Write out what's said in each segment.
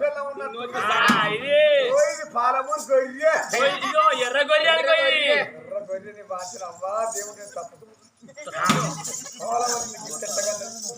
పిల్ల ఉన్నట్టు ఇది. ఎర్ర గొర్రె అనుకోయి ఎర్ర గొయ్యి. నీ బాధ్యత అవ్వా దేవుడు తప్పు పాలమూరు నీకు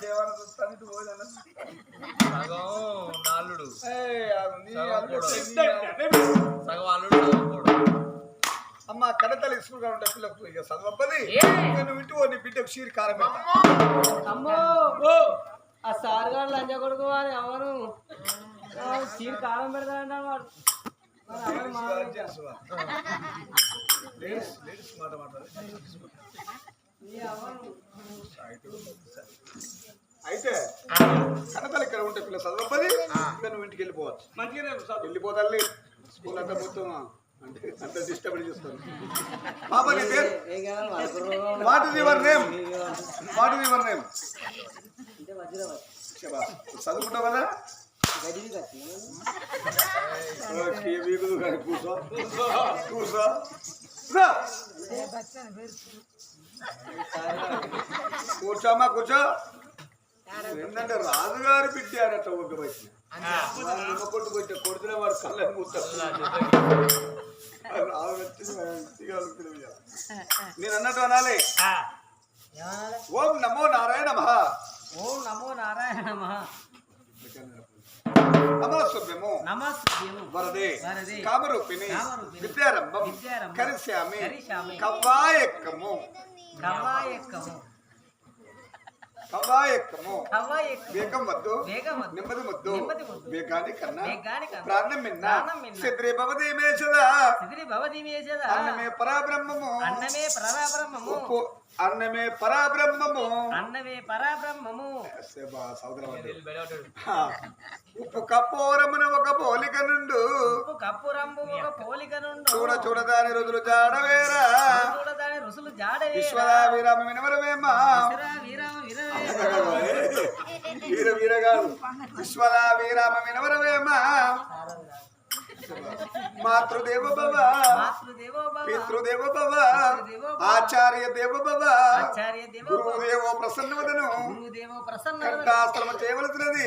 దేవాన్ని చూస్తాను ఇటు పోయినా సగం నాలుడు సగం అల్లుడు సగం అమ్మ కడతలు ఇసుగా ఉండే పిల్లకు ఇక చదవబ్బది నువ్వు ఇంటి నీ బిడ్డకు షీర్ కారం. అమ్మో ఆ సార్ గారు లంచ కొడుకు వాడు ఎవరు ఆ, చీర కాలం పెడతాడంట వాడు లేడీస్. లేడీస్ మాట అయితే కడతలు ఇక్కడ ఉంటే పిల్ల చదవబ్బది ఇక నువ్వు ఇంటికి వెళ్ళిపోవచ్చు. మంచిగానే సాగు వెళ్ళిపోతాలి స్కూల్ అంతా మొత్తం అంటే అంత డిస్టర్బ్ చేస్తాను పాప నీ పేరు? What is your name what is your name చదువుకుంటావు కదా? గడివి కట్టి ఓకే, వీగులు కానీ కూర్చో కూర్చో రా. కూర్చోమ్మా కూర్చో ఏంటంటే రాజుగారు పెట్టారట ఒక వచ్చి నిమ్మ కొట్టు కొట్టే కొడుతున్న వాడు కళ్ళని కూర్చో రాజు వచ్చి మంచిగా అలుకుతుంది ఇక. నేను అన్నట్టు అనాలి ఏమనాలి ఓం నమో నారాయణ మహా ఓం నమో నారాయణ మహా నమస్సుభ్యము వరదే. కామరూపిణి. విద్యారంభం కరిష్యామి. కవ్వాయక్కము కవ్వాయక్కము వేగం వద్దు వద్దు. వేగాని కన్నా. ప్రాణం మిన్న. సిద్రి భవదిమేశద అన్నమే పరాబ్రహ్మము. అన్నమే పరబ్రహ్మము. ఉప్పు అన్నమే పరాబ్రహ్మము. పరబ్రహ్మము. ఉప్పు కపోరమున ఒక పోలిక నుండు. ఉప్పు కప్పు రంబు ఒక పోలిక నుండు. చూడ చూడదాని రోజులు జాడవేరా. చూడ దాని రుసులు జాడే విశ్వదా విరామ వినవరమేమా? వీరామ వీర వీర వీరగాడు విశ్వద వీరామ వినవరవేమా మాతృదేవ భవ. పితృదేవ భవ. ఆచార్య దేవ భవ. గురుదేవో ప్రసన్నవదను. కంఠాశ్రమ చేయవలసినది.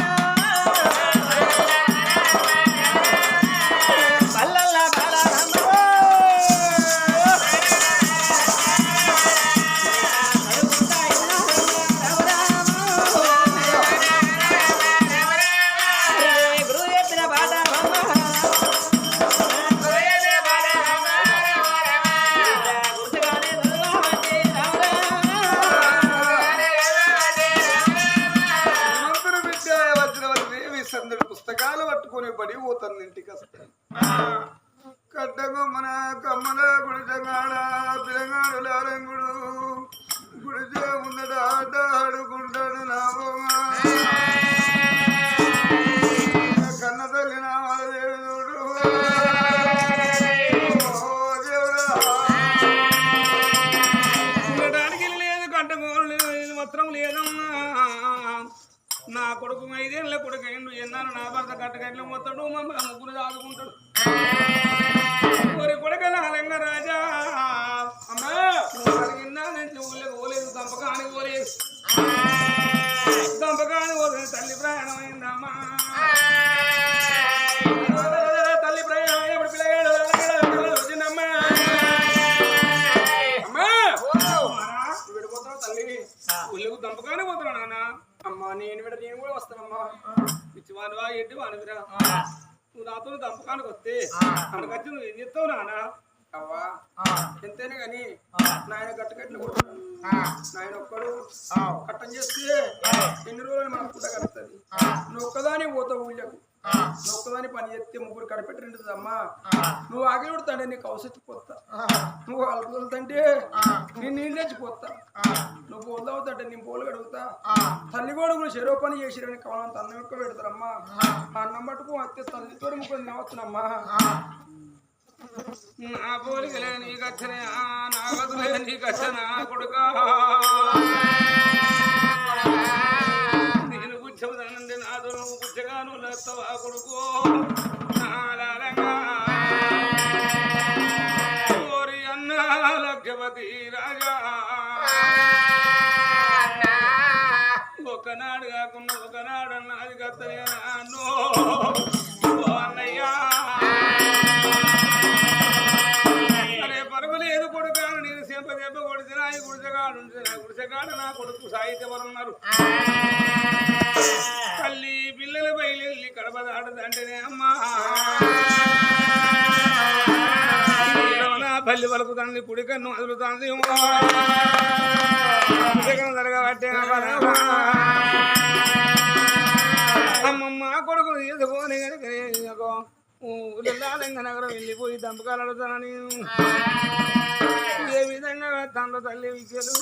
కొడుకు ఐదేళ్ళ కొడుకు అయిండు. ఎన్నాను నా భర్త కట్టగట్లు మొత్తాడు. మమ్మల్ని ముగ్గురు దాదుకుంటాడు కొడుక నాలంగ రాజా అమ్మా అడిగినా నేను ఊళ్ళకి పోలేదు. దంపకానికి పోలేదు. దంపకానికి పోలేదు. తల్లి ప్రయాణం అయిందమ్మా తల్లి ప్రయాణం ఎప్పుడు పిల్లగాడు వచ్చిందమ్మా. అమ్మా విడిపోతావు తల్లి? ఊళ్ళకు దంపకానికి పోతున్నావు నాన్న. అమ్మా నేను విడ నేను కూడా వస్తానమ్మా. పిచ్చివానివా ఏంటి వానివిరా నువ్వు నాతో దంపకానికి వస్తే అక్కడికి వచ్చి నువ్వు ఏం చెప్తావు నాన్న అవ్వా. ఎంతైనా కానీ నాయన గట్టుకట్లు నాయన ఒక్కడు కట్టం చేస్తే ఎన్ని రోజులు మనకు పుట్ట కలుగుతుంది నువ్వు ఒక్కదాని పోతావు ఊళ్ళకు. ఒక్కదాని పని చేస్తే ముగ్గురు కడపెట్టి రెండు అమ్మా నువ్వు ఆగి ఉడతాడే నీకు అవసరం పోతా. నువ్వు అలుపుతుంటే నేను నీళ్ళు తెచ్చిపోతా నువ్వు పోలు అవుతాడే నేను పోలు కడుగుతా. తల్లి కూడా కూడా చెరువు పని చేసిరని కావాలంత అన్నం ఎక్కువ పెడతారమ్మా. ఆ. అన్నం పట్టుకో అత్తే తల్లితో ముగ్గురు నవ్వుతున్నామ్మా నా పోలికలే నా గదులే నీకు వచ్చనా కొడుకా కూర్చగాను కొడుకో. గుడిసెగాడు నా కొడుకు సాహిత్యవరం ఉన్నారు తల్లి పిల్లల బయలుల్లి కడప దాటదంటేనే అమ్మా. పల్లి పలుకుతుంది కుడి కన్ను వదులుతుంది జరగబట్టే అమ్మమ్మ తీసుకొని కనుక నగరం వెళ్ళిపోయి దంపకాలు అడుగుతానని ఏ విధంగా తనలో తల్లి విద్యలు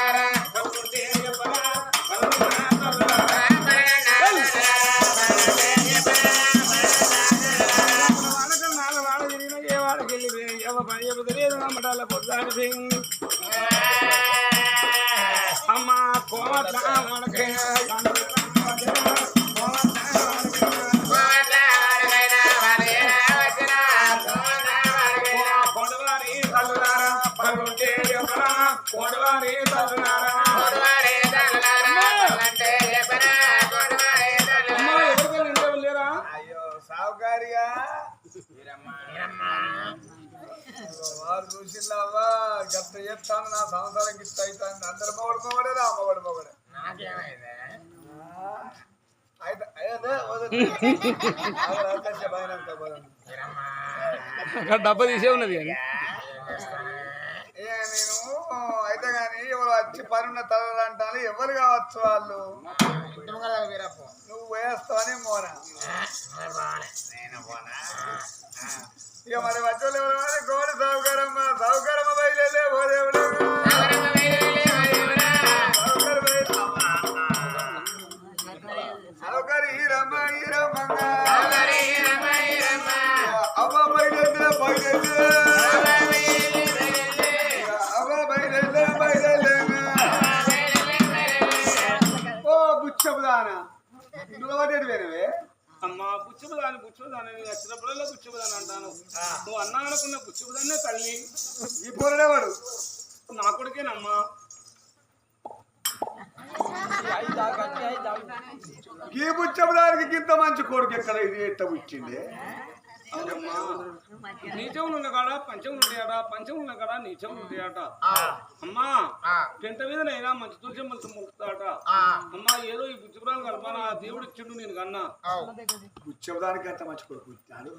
Sarah. అక్కడ డబ్బా తీసే ఉన్నది కానీ. అయితే కానీ ఎవరు వచ్చి పనున్న తలలు అంటారు? ఎవరు కావచ్చు వాళ్ళు? నువ్వు పోయేస్తావని మోరా. ఇక మరి వచ్చే గోడ కోడి సౌకర్యమ్మ సౌకర్యమ్మ బయలుదే పోదేవుడు వేనవే అమ్మా బుచ్చిబుదాని బుచ్చిబుదాని నేను వచ్చినప్పుడల్లా అంటాను. నువ్వు అన్నా అనుకున్న బుచ్చిబుదాన్నే తల్లి. ఈ పోరడే వాడు. నా కొడుకేనమ్మా. ఈ బుచ్చబదానికి ఇంత మంచి కొడుకు ఎక్కడ ఇది ఎట్ట అమ్మా నీచములు ఉన్న కాడ పంచములు ఉంటాయట పంచములు ఉన్న కాడ నీచములు ఉంటాయట అమ్మా పెంట మీదనైనా మంచి తులసి మలిసి మొక్కుతాట అమ్మా ఏదో ఈ బుచ్చిపురాలు కలపాన ఆ దేవుడు ఇచ్చిండు నేను కన్నా. బుచ్చబదానికి అంత మంచి కొడుకు పుట్టాడు.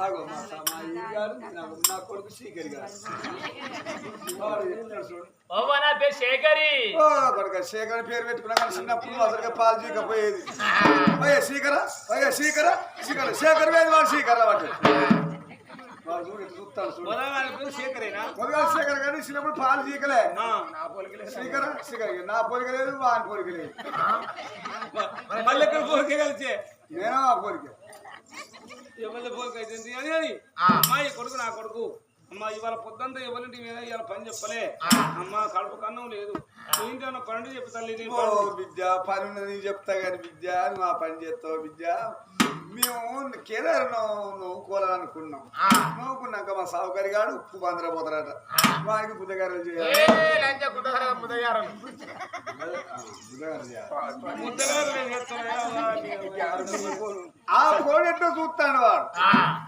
ఆగో మా సమాయి గారు నా- నా కొడుకు గారు. శేఖరి. కొడుక శేఖర్ పేరు పెట్టుకున్నా కానీ చిన్నప్పుడు అసలుగా పాలు చీకపోయేది అయ్యే శ్రీకర అయ్యే శ్రీకర శ్రీకర శేఖర్ వేది వాడు శ్రీకర శేఖరేనా? మొదలు శేఖర్ కానీ చిన్నప్పుడు పాలు చీకలే ఆ, నా పోలికలే శ్రీకర శ్రీకర నా పోలిక లేదు వాని పోలిక లేదు. మళ్ళీ ఎక్కడ పోలికే కలిసే? నేను ఆ పోలిక? ఎవరి పోలిక అయితే అని అని అమ్మాయి కొడుకు నా కొడుకు. అమ్మా ఇవాళ పొద్దంతా ఎవరింటి మీద ఇవాళ పని చెప్పలే. అమ్మా కడుపు కన్నం లేదు. ఏంటన్నా పన్నెండు చెప్పు తల్లి ఓ పని. విద్య పని ఉన్నది చెప్తా కానీ విద్య నువ్వు ఆ పని చేస్తావు విద్య. మేము కేదారు నవ్వుకోవాలనుకున్నాం నవ్వుకున్నాక మా సావుకారి గాడు ఉప్పు బందర పోతారట వానికి బుద్ధగారు చేయాలి. ఆ ఎట్లా చూస్తాడు వాడు?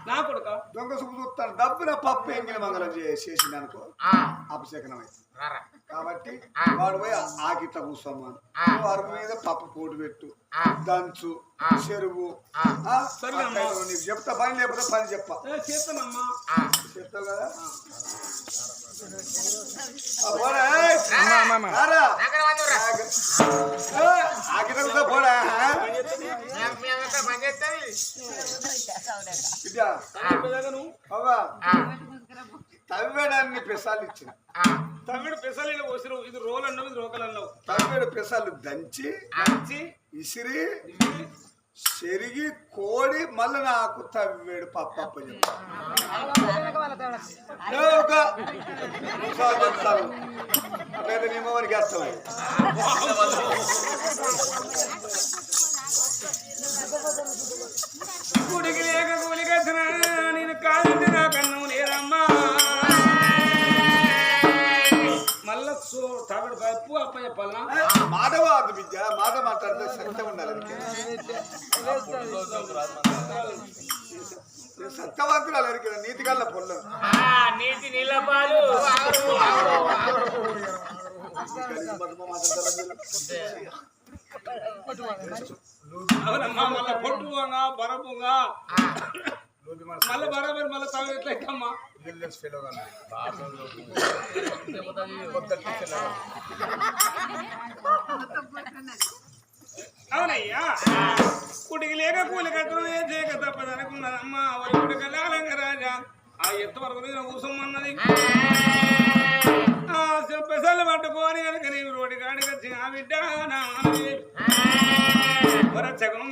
నా కొడుక? దొంగ సుప్పు చూస్తాడు. డబ్బున పప్పు ఎంగిన మంగళం చేసింది అనుకో. అపశకనం అయింది. కాబట్టి వాడు పోయి ఆకిట్ల కూర్చోమని నువ్వు మీద పప్పు పోటు పెట్టు. దంచు. చెరువు. నీకు చెప్తా. పని లేకపోతే పని చెప్పా. చెప్తావు కదా? ఆ, తవ్వేడాన్ని పెసాలు ఇచ్చిన. తమిళ పెసలు పోసిరు. ఇది రోల్ అన్నావు ఇది రోకలు అన్నావు. తవ్వేడు పెసాలు దంచి మంచి ఇసిరి చెరిగి కోడి మళ్ళీ నాకు తవ్వేడు పప్పప్ప చెప్తాను అట్లయితే అర్థమై గుడికి లేక నేను కాదంటే నా కన్నం మళ్ళా సో తగడు పప్పు అప్ప చెప్పాలనా మాట వాదు విద్య మాట మాట్లాడితే సత్యం ఉండాలి అందుకే. సత్యవంతురాలు ఎరికిన నీతి గల్ల పొల్లు నీతి నీళ్ళ పాలు అవునమ్మా మళ్ళా బరాబర్ మళ్ళీ ఎట్లయితమ్మా అవునయ్యా. కుటికి లేక కూలి కట్టడం ఏ చేయక తప్పదనుకున్నదమ్మా వరి కుటికి లాలంగ రాజా. ఆ ఎత్తు వరకు మీద కూసమ్మన్నది ఆ పెసలు పట్టుకొని కనుక నీవు రోడ్డు కాడికి వచ్చి ఆ బిడ్డ నా మామది వరచకం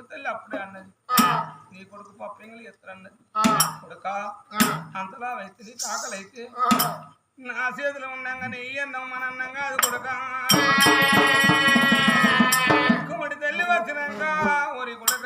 చూడు అప్పుడే అన్నది. నీ కొడుకు పప్పింగలు ఎత్తరన్నది కొడుక అంతలా అయితే కాకలు అయితే నా చేతిలో ఉండంగానే ఈ అన్నం మన అన్నంగా అది కొడుక. కొడి తల్లి వచ్చినాక ఒరి కొడుక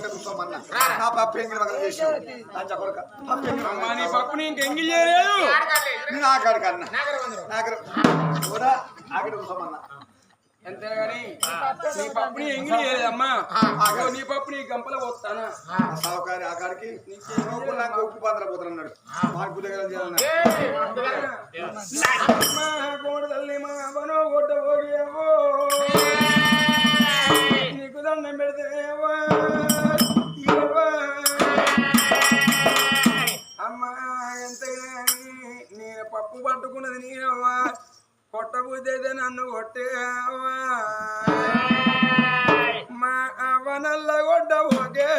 గిట్ట చూస్తామన్న నా చేయలేదు? నీ పప్పుని గంపలో చేయలేదమ్మా నీ పప్పుని గంపల పోతానా? సావుకారి ఆ కాడికి నీకు నాకు ఉప్పు పాత్ర పోతున్నాడు మాకు గుడ్డ నీకు దండం పెడతేవా అమ్మా ఎంత నేను పప్పు పట్టుకున్నది నేనవ్వా కొట్టబుద్ధి నన్ను కొట్టేవా? మా అవ్వ నల్ల కొట్టబోకే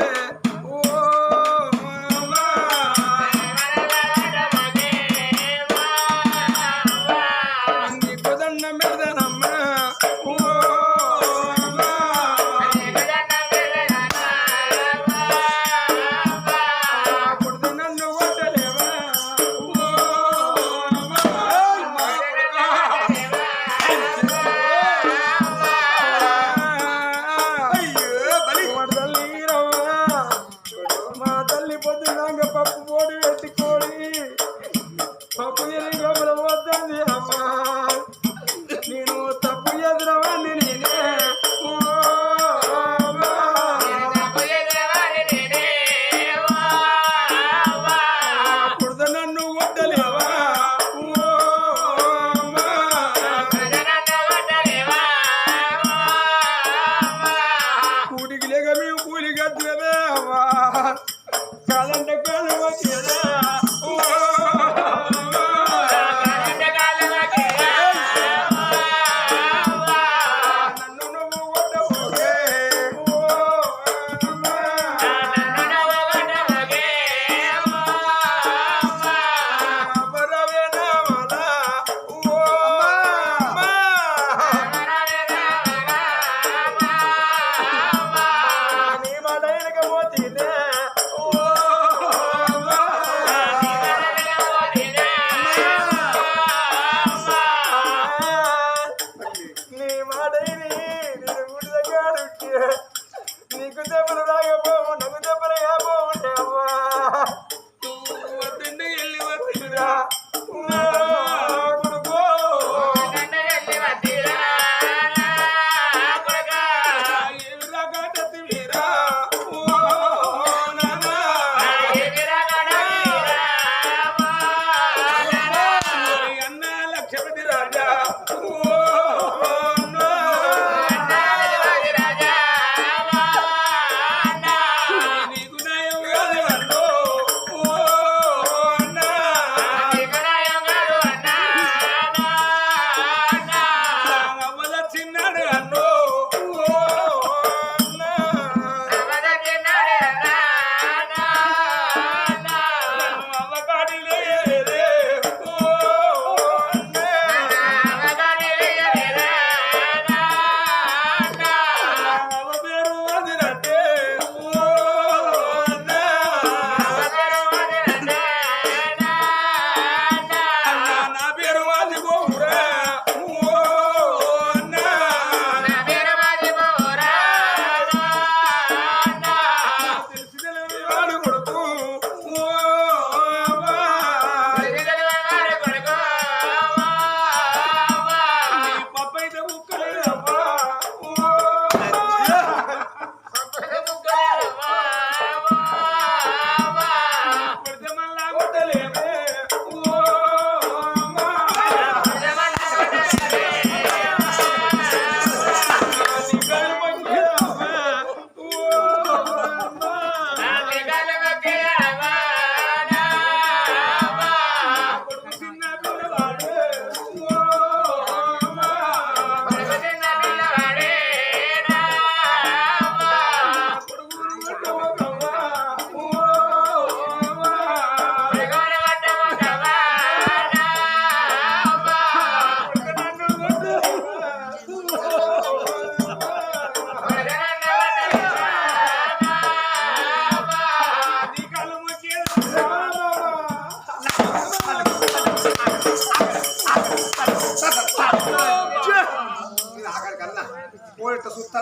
నాడైనకపోతే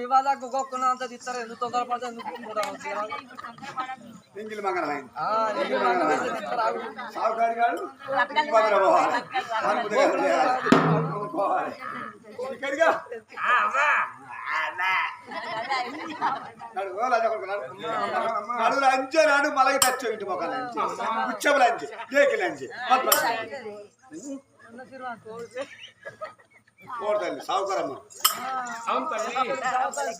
ఇవాళ గొక్కున్నంత తిస్తారు ఎందుకు తొందరపడితే ఎందుకు తిస్తారు ఆగు. సాగుకారి గారు. ఇక్కడిగా అమ్మా. నడు, మలగి తెచ్చు ఇంటి మొక్కలు లంచి. ఉచ్చపు లంచి కేకి లంచి. అవును తల్లి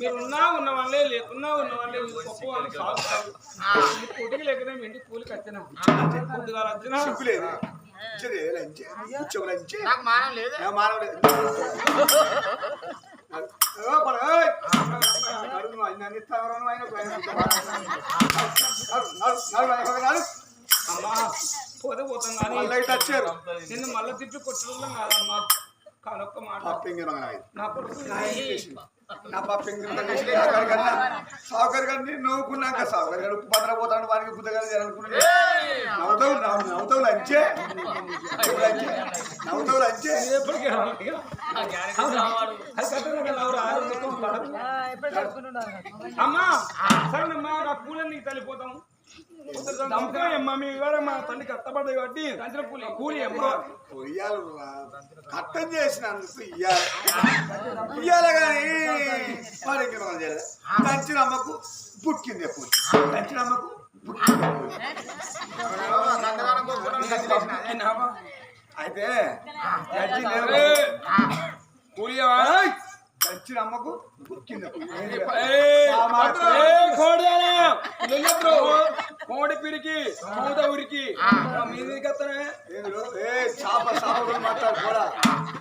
మీరు ఉన్నా ఉన్న వాళ్ళే లేకున్నా ఉన్న వాళ్ళే గొప్ప వాళ్ళు సాగుతారు కొడుకు లేకనే మీ ఇంటికి కూలికి వచ్చినా సిగ్గులేదు ఇచ్చేది లంచి ఉచ్చపు లంచి నాకు మానం లేదు ఏ మానవ లేదు. అమ్మా పోతే పోతాం కానీ నిన్ను మళ్ళీ తిప్పి కొట్టడం కాదమ్మా నా సావుకర్ గారిని నవ్వుకున్నాక సావుకర్ గారు ఉప్పు పత్ర పోతాడు వానికి గుద్దగారు చేయాలనుకున్నాడు నవ్వుతావు నవ్వు- నవ్వుతావు లంచే. నవ్వుతావు లంచే. అమ్మా సరేనమ్మా నా పూలని నీకు తల్లిపోతాం నమ్మకం అమ్మా మీ వివరం మా తల్లి కష్టపడ్డాయి కాబట్టి కంచిన కూలి కూలి అమ్మా పొయ్యాలు కట్టం చేసినందుకు ఇయ్యాలి ఇయ్యాలి కానీ దంచిన అమ్మకు పుట్టింది ఎప్పుడు దంచిన అమ్మకు అయితే దంచి దంచిన అమ్మకు? ఎప్పుడు? కోడి పిరికి మూత ఉరికి. మీది కత్తనే? ఏయ్, చాప సాగుడు మాట్లాడు కూడా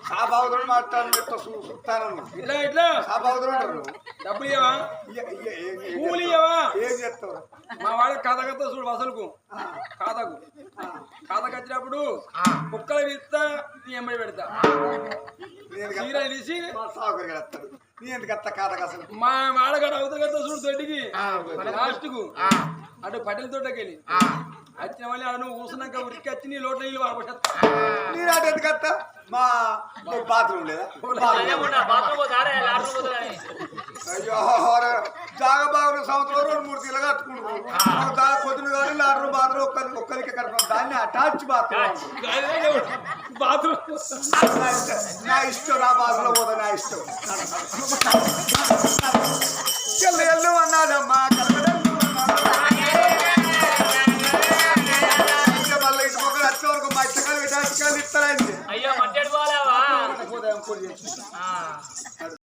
సాబాగుడు మాట్లాడు చెప్తా చూస్తాను ఇట్లా ఇట్లా. సాబాగుడు అంటారు. డబ్బులు ఇవ్వవా ఏం- ఏం కూలి? ఇవ్వవా ఏం చెప్తావు మా వాడి కథ కథ చూడు అసలుకు. కాదకు కాదకు వచ్చినప్పుడు కుక్కలు విస్తా నీ అమ్మాయి పెడతా. చీర తీసి మా సాగుడు వస్తాడు నీ ఎందుకు అత్త కాదక అసలు మా వాడగాడు అవుతుంది కదా చూడు దొడ్డికి. లాస్ట్కు అటు పటేల్ తోటకెళ్ళి. వచ్చిన ఆడ నువ్వు కూర్చున్నాక ఉరికి వచ్చి నీ లోట్ల నీళ్ళు వాడబట్టా నేను అటు ఎందుకు అత్త మా బాత్రూమ్ లేదా? బాత్రూమ్. బాత్రూమ్ అయ్యో జాగ బాగున్న సంవత్సరం రెండు మూడు తీలు కట్టుకుంటారు నాకు జాగ పొద్దున కానీ లాటరు బాత్రూమ్ ఒక్కరికి ఒక్కరికి కట్టుకుంటాం దాన్ని అటాచ్ బాత్రూమ్. బాత్రూమ్. నా ఇష్టం. నా బాధలో పోతా నా ఇష్టం. ఎల్లు అన్నాడమ్మా Thank you.